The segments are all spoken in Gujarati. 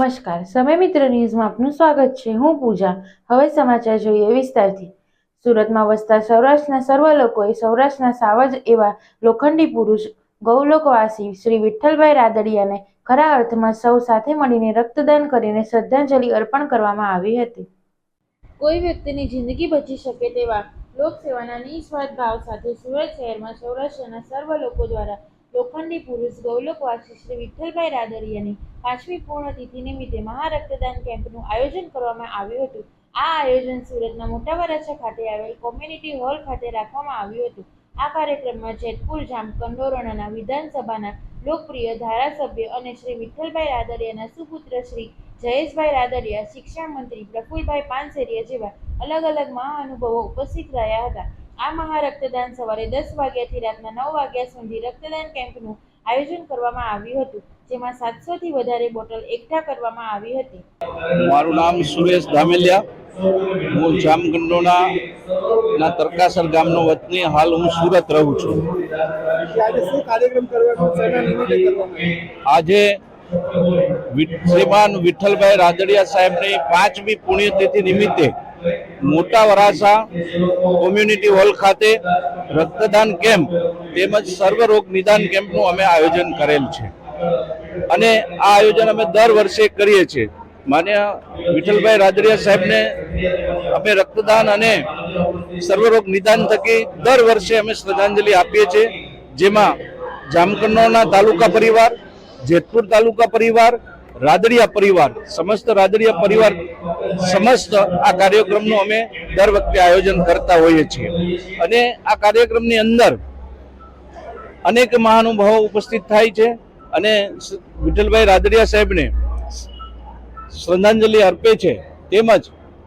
નમસ્કાર. સમય મિત્ર ન્યૂઝમાં આપનું સ્વાગત છે. હું પૂજા. હવે સમાચાર જોઈએ વિસ્તારથી. સુરતમાં વસતા સૌરાષ્ટ્રના સર્વ લોકોએ સૌરાષ્ટ્રના સાવજ એવા લોખંડી પુરુષ, ગૌલોકવાસી શ્રી વિઠ્ઠલભાઈ રાદડિયાને ખરા અર્થમાં સૌ સાથે મળીને રક્તદાન કરીને શ્રદ્ધાંજલિ અર્પણ કરવામાં આવી હતી. કોઈ વ્યક્તિની જિંદગી બચી શકે તેવા લોકસેવાના નિસ્વાર્થ ભાવ સાથે સુરત શહેરમાં સૌરાષ્ટ્રના સર્વ લોકો દ્વારા લોખંડી પુરુષ ગૌલોકવાસી શ્રી વિઠ્ઠલભાઈ રાદડિયાની પાંચમી પૂર્ણતિથિ નિમિત્તે મહારક્તદાન કેમ્પનું આયોજન કરવામાં આવ્યું હતું. આ આયોજન સુરતના મોટા વરાછા ખાતે આવેલ કોમ્યુનિટી હોલ ખાતે રાખવામાં આવ્યું હતું. આ કાર્યક્રમમાં જેતપુર જામ કંડોરણાના વિધાનસભાના લોકપ્રિય ધારાસભ્ય અને શ્રી વિઠ્ઠલભાઈ રાદડિયાના સુપુત્ર શ્રી જયેશભાઈ રાદડિયા શિક્ષણ મંત્રી પ્રફુલભાઈ પાનસેરિયા જેવા અલગ અલગ મહાઅનુભવો ઉપસ્થિત રહ્યા હતા. આ મહા રક્તદાન સવારે દસ વાગ્યાથી રાતના નવ વાગ્યા સુધી રક્તદાન કેમ્પનું આયોજન કરવામાં આવ્યું હતું જેમાં સાતસોથી વધારે બોટલ એકઠા કરવામાં આવી હતી. મારું નામ સુરેશ ધામેલિયા. હું જામગંડોના ના તરકાસર ગામનો વતની. હાલ હું સુરત રહું છું. આજે શ્રીમાન વિઠ્ઠલભાઈ રાદડિયા સાહેબની પાંચમી પુણ્યતિથિ નિમિત્તે મોટા વરાસા કોમ્યુનિટી હોલ ખાતે રક્તદાન કેમ્પ તેમજ સર્વરોગ નિદાન કેમ્પનું અમે આયોજન કરેલ છે. અને આ આયોજન અમે દર વર્ષે કરીએ છીએ. માન્ય વિઠ્ઠલભાઈ રાદડિયા સાહેબને અમે રક્તદાન અને સર્વરોગ નિદાન થકી દર વર્ષે અમે શ્રદ્ધાંજલિ આપીએ છીએ. જેમાં જામકંડોરના તાલુકા પરિવાર, જેતપુર તાલુકા પરિવાર રાદડિયા પરિવાર, સમસ્ત રાદડિયા પરિવાર, સમસ્ત આ કાર્યક્રમનું અમે દર વખતે આયોજન કરતા હોઈએ છીએ. અને આ કાર્યક્રમની અંદર અનેક મહાનુભાવો ઉપસ્થિત થાય છે અને વિઠ્ઠલભાઈ રાદડિયા સાહેબને શ્રદ્ધાંજલિ અર્પે છે. તેમજ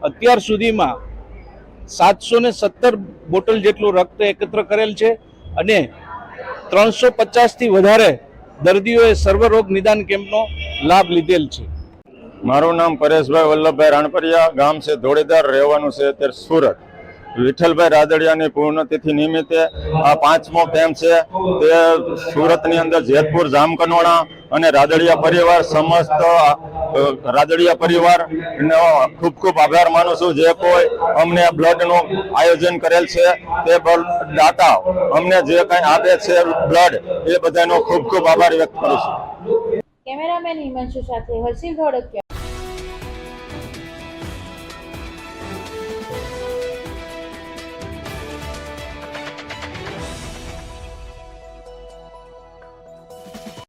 અત્યાર સુધીમાં સાતસો ને સત્તર બોટલ જેટલું રક્ત એકત્ર કરેલ છે અને ત્રણસો પચાસથી વધારે દર્દીઓએ સર્વરોગ નિદાન કેમ્પનો લાભ લીધેલ છે. મારું નામ પરેશભાઈ વલ્લભભાઈ રાણપરિયા, ગામ છે ધોળીધાર, રહેવાનું છે અત્યારે સુરત. વિઠ્ઠલભાઈ રાદડિયાની પૂર્ણતિથિ નિમિત્તે આ પાંચમો કેમ્પ છે? તે સુરતની અંદર જેતપુર જામકનોડા અને રાદડિયા પરિવાર સમસ્ત રાદડિયા પરિવાર ખૂબ ખૂબ આભાર માનું છું. જે કોઈ અમને બ્લડનું આયોજન કરેલ છે, તે દાતા અમને જે કંઈ આપે છે બ્લડ, એ બધાનો ખૂબ ખૂબ આભાર વ્યક્ત કરું છું. કેમેરામેન હિમાંશુ સાથે હર્ષિલ ધોળકિયા